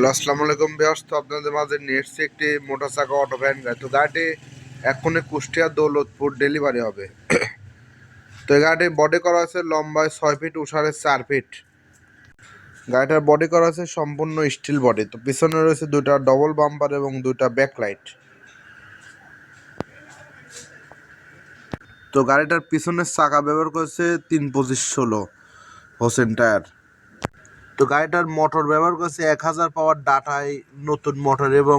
Hello আসসালামু আলাইকুম বিয়ার্স তো আপনাদের মাঝে নিয়ে একটি মোটর চাকা অটো ভ্যান গাড়ি। তো গাড়িটি এক্ষুনি কুষ্টিয়া দৌলতপুর ডেলিভারি হবে। তো এই গাড়িটির বডি করা আছে লম্বায় ছয় ফিট উষারে চার ফিট গাড়িটার বডি করা আছে সম্পূর্ণ স্টিল বডি তো পিছনে রয়েছে দুইটা ডবল বাম্পার এবং দুইটা ব্যাকলাইট তো গাড়িটার পিছনের চাকা ব্যবহার করেছে তিন পঁচিশ ষোলো হোসেন টায়ার। তো গাড়িটার মোটর ব্যবহার করছে এক হাজার পাওয়ার ডাটায় নতুন মোটর এবং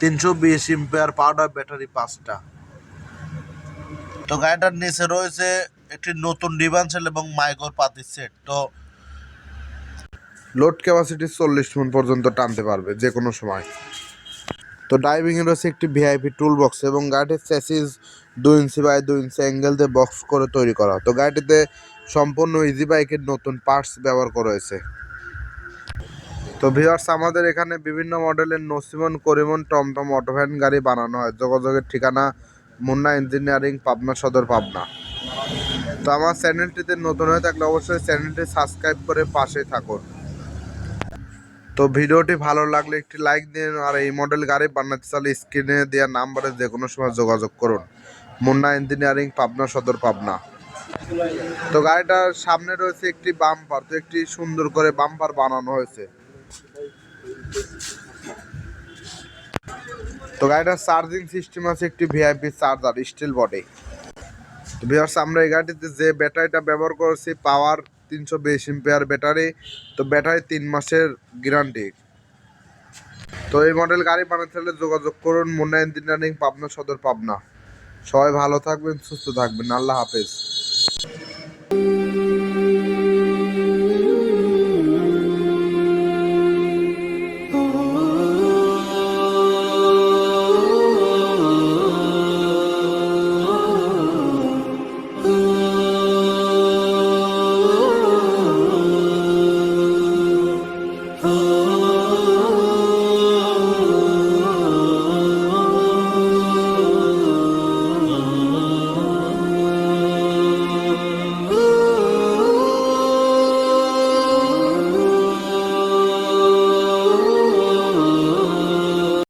তিনশো বিশ ইম্পেয়ার পাউডার ব্যাটারি পাঁচটা। তো গাড়িটার নিচে রয়েছে একটি নতুন ডিভান্সেল এবং মাইক্রোর পাতি সেট তো লোড ক্যাপাসিটি চল্লিশ মন পর্যন্ত টানতে পারবে যে কোনো সময়। তো ড্রাইভিংয়ে রয়েছে একটি ভিআইপি টুল বক্স এবং গাড়িটির চ্যাসিস দুই ইঞ্চি বাই দুই ইঞ্চি অ্যাঙ্গেল দিয়ে বক্স করে তৈরি করা। তো গাড়িটিতে সম্পূর্ণ ইজি বাইকের নতুন পার্টস ব্যবহার করা হয়েছে। তো ভিউয়ার্স আমাদের এখানে বিভিন্ন মডেলের নসিমন, করিমন, টমটম অটোভ্যান গাড়ি বানানো হয়। যোগাযোগের ঠিকানা মুন্না ইঞ্জিনিয়ারিং পাবনা সদর, পাবনা। তো আমার চ্যানেলটিতে নতুন হয়ে থাকলে অবশ্যই চ্যানেলটি সাবস্ক্রাইব করে পাশে থাকুন। তো ভিডিওটি ভালো লাগলে একটি লাইক দিন আর এই মডেল গাড়ি বানাতে চাইলে স্ক্রিনে দেওয়া নাম্বারে যে কোনো সময় যোগাযোগ করুন। মুন্না ইঞ্জিনিয়ারিং পাবনা সদর, পাবনা। তো গাড়িটার সামনে রয়েছে একটি বাম্পার তো একটি সুন্দর করে বাম্পার বানানো হয়েছে। তো গাড়িটার চার্জিং সিস্টেম আছে, একটি ভিআইপি চার্জার স্টিল বডি তো ভিউয়ার্স আমরা এই গাড়িটিতে যে ব্যাটারিটা ব্যবহার করেছি পাওয়ার তিনশো বিশ এম্পিয়ার ব্যাটারি তো ব্যাটারি তিন মাসের গ্যারান্টি তো এই মডেল গাড়ি বানাতে হলে যোগাযোগ করুন মুন্না ইঞ্জিনিয়ারিং, পাবনা সদর, পাবনা। সবাই ভালো থাকবেন, সুস্থ থাকবেন। আল্লাহ হাফেজ।